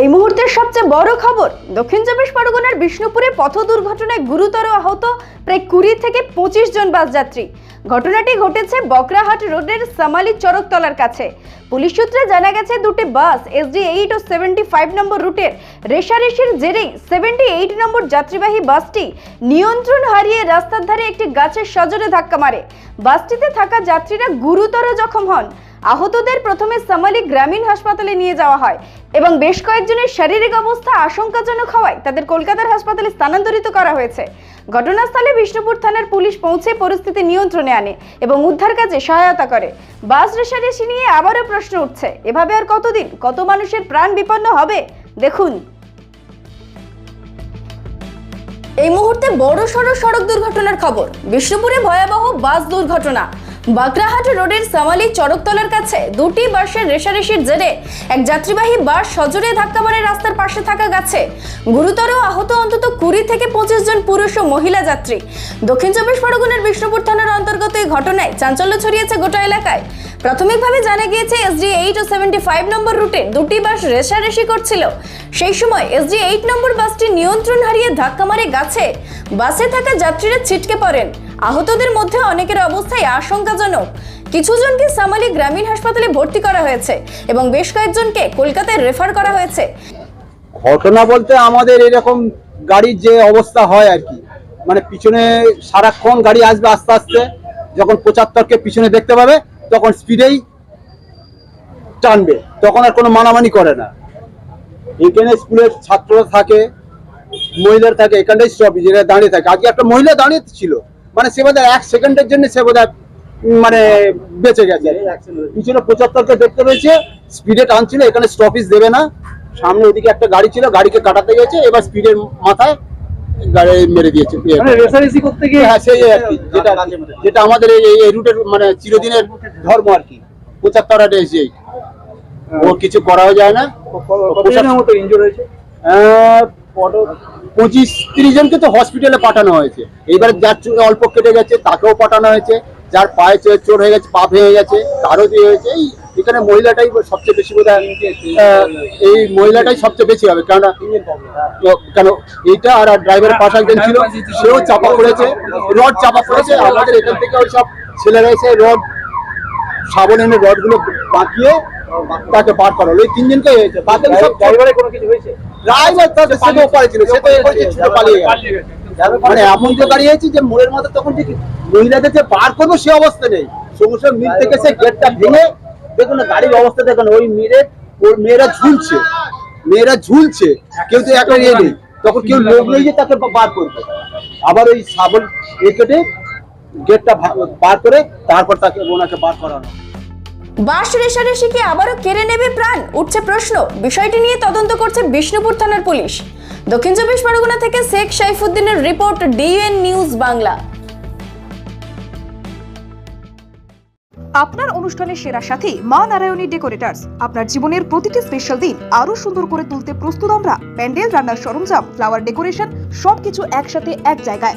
এই মুহূর্তের সবচেয়ে বড় খবর, দক্ষিণ চব্বিশ পরগনার বিষ্ণুপুরে পথ দুর্ঘটনায় গুরুতর আহত প্রায় কুড়ি থেকে পঁচিশ জন বাস যাত্রী। ঘটনাটি ঘটেছে বকরাহাট রোডের সামালি চরকতলার কাছে। পুলিশ সূত্রে জানা গেছে, দুটি bus S D eight seventy five number রুটের রেশারেশির জেরেই সেভেন্টি এইট নম্বর যাত্রীবাহী বাসটি নিয়ন্ত্রণ হারিয়ে রাস্তার ধারে একটি গাছের সজোরে ধাক্কা মারে। বাসটিতে থাকা যাত্রীরা গুরুতর জখম হন। আহতদের প্রথমে সামালি গ্রামীণ হাসপাতালে নিয়ে যাওয়া হয় এবং বেশ কয়েকজনের শারীরিক অবস্থা আশঙ্কাজনক হওয়ায় তাদের কলকাতার হাসপাতালে স্থানান্তরিত করা হয়েছে। ঘটনাস্থলে বিষ্ণুপুর থানার পুলিশ পৌঁছে পরিস্থিতি নিয়ন্ত্রণে আনে এবং উদ্ধার কাজে সহায়তা করে। বাস রেশারেশি নিয়ে আবারও প্রশ্ন উঠছে, এভাবে আর কতদিন, কত মানুষের প্রাণ বিপন্ন হবে? দেখুন। এই মুহূর্তে বড় সড়ো সড়ক দুর্ঘটনার খবর, বিষ্ণুপুরে ভয়াবহ বাস দুর্ঘটনা। বাকরাহাট রোডের সামালি চড়কতলার কাছে দুটি বাসের রেশারেশির জেরে এক যাত্রীবাহী বাস সজোরে ধাক্কা মারে রাস্তার পাশে থাকা গাছে। গুরুতর আহত অন্তত কুড়ি থেকে পঁচিশ জন পুরুষ ও মহিলা যাত্রী। দক্ষিণ চব্বিশ পরগনার বিষ্ণুপুর থানার অন্তর্গত এই ঘটনায় চাঞ্চল্য ছড়িয়েছে গোটা এলাকায়। প্রাথমিকভাবে জানা গিয়েছে S D eight seventy five number রুটে দুটি বাস রেশারেশি করছিল। সেই সময় এসডি এইট নম্বর বাসটি নিয়ন্ত্রণ হারিয়ে ধাক্কা মারে গাছে। বাসে থাকা যাত্রীরা ছিটকে পড়েন। আহতদের মধ্যে অনেকের অবস্থায় আশঙ্কাজনক। কিছুজনকে সামালি গ্রামীণ হাসপাতালে ভর্তি করা হয়েছে এবং বেশ কয়েকজনকে কলকাতায় রেফার করা হয়েছে। ঘটনা বলতে আমাদের এরকম গাড়ির যে অবস্থা হয় আর কি মানে পিছনে সারাক্ষণ গাড়ি আসবে আস্তে আস্তে, যখন পঁচাত্তরকে পিছনে দেখতে পাবে, তখন স্পিডেই টানবে, তখন আর কোনো মানামানি করে না। এখানে স্কুলের ছাত্ররা থাকে, মহিলারা থাকে, এখানটাই যেটা দাঁড়িয়ে থাকে। আজকে একটা মহিলা দাঁড়িয়ে ছিল মানে সে বোধহয় এক সেকেন্ডের জন্য সে বোধহয় উম, মানে বেঁচে গেছে। পিছনে পঁচাত্তরকে দেখতে পেয়েছে স্পিডে টানছিল এখানে স্টপিস দেবে না। সামনে ওদিকে একটা গাড়ি ছিল গাড়িকে কাটাতে গেছে এবার স্পিডের মাথায় গাড়ি মেরে দিয়েছে। মানে রেসারেসি করতে গিয়ে হ্যাঁ সেই আর কি যেটা যেটা আমাদের এই এই রুটের মানে চিরদিনের ধর্ম আর কি। পঁচাত্তর আটে এসে ও কিছু করাও যায় না। হয়েছে? পঁচিশ তিরিশ জনকে তো হসপিটালে পাঠানো হয়েছে। এবারে যার চোখে অল্প কেটে গেছে তাকেও পাঠানো হয়েছে। যার পায়ে চোর হয়ে গেছে পা ভেঙে গেছে তারও দিয়ে হয়েছে। এই এখানে মহিলাটাই সবচেয়ে বেশি বোধ এই মহিলাটাই সবচেয়ে বেশি হবে কেননা কেন এইটা আর ড্রাইভারের পাশে একজন ছিল সেও চাপা পড়েছে রড চাপা পড়েছে। আমাদের এখান থেকে ওই সব ছেলেরা এসে রড সাবন এনে রডগুলো বাঁকিয়ে তাকে বার করা হলো এই তিনজনকে হয়েছে। বাকি সব ড্রাইভারে কোনো কিছু হয়েছে? ড্রাইভার তো সে তো ওপারে ছিল সে তো ছিল, পালিয়ে গেছে। মানে এমন যে গাড়ি হয়েছে যে মোড়ের মধ্যে তখন ঠিক মহিলাদের যে বার করব সে অবস্থা নেই। সঙ্গে সঙ্গে মিল থেকে সে গেটটা ভেঙে দেখুন গাড়ির অবস্থা দেখুন ওই মেরে ওর মেয়েরা ঝুলছে। মেয়েরা ঝুলছে কেউ তো একটা ইয়ে নেই। তখন কেউ লোক নেই যে তাকে বার করবে। আবার ওই সাবল এ কেটে গেটটা বার করে তারপর তাকে ওনাকে বার করানো বাস রেশারেশি কি আবারও কেড়ে নেবে প্রাণ? উঠছে প্রশ্ন। বিষয়টি নিয়ে তদন্ত করছে বিষ্ণুপুর থানার পুলিশ। দক্ষিণ চব্বিশ পরগনা থেকে শেখ সাইফুদ্দিনের রিপোর্ট ডিএন নিউজ বাংলা। আপনার অনুষ্ঠানের সেরা সাথী মা নারায়ণী ডেকোরেটার্স। আপনার জীবনের প্রতিটি স্পেশাল দিন আরও সুন্দর করে তুলতে প্রস্তুত আমরা। প্যান্ডেল, রান্নার সরঞ্জাম ফ্লাওয়ার ডেকোরেশন সবকিছু একসাথে এক জায়গায়।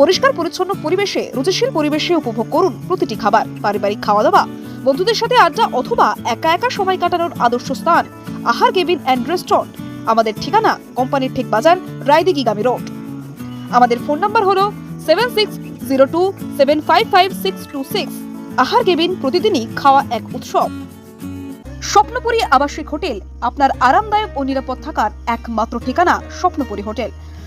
পরিষ্কার পরিচ্ছন্ন পরিবেশে, রুচিশীল পরিবেশে উপভোগ করুন প্রতিটি খাবার, পারিবারিক খাওয়া দাওয়া বন্ধুদের সাথে আড্ডা অথবা একা একা সময় কাটানোর আদর্শ স্থান, আহার কেবিন অ্যান্ড রেস্টুরেন্ট, আমাদের ঠিকানা কোম্পানির ঠিক বাজার, রায়দিঘিগামী রোড। আমাদের ফোন নাম্বার হলো seven six zero two seven five five six two six. Ahar cabin প্রতিদিনই খাওয়া এক উৎসব। স্বপ্নপুরী আবাসিক হোটেল, আপনার আরামদায়ক ও নিরাপদ থাকার একমাত্র ঠিকানা স্বপ্নপুরী হোটেল।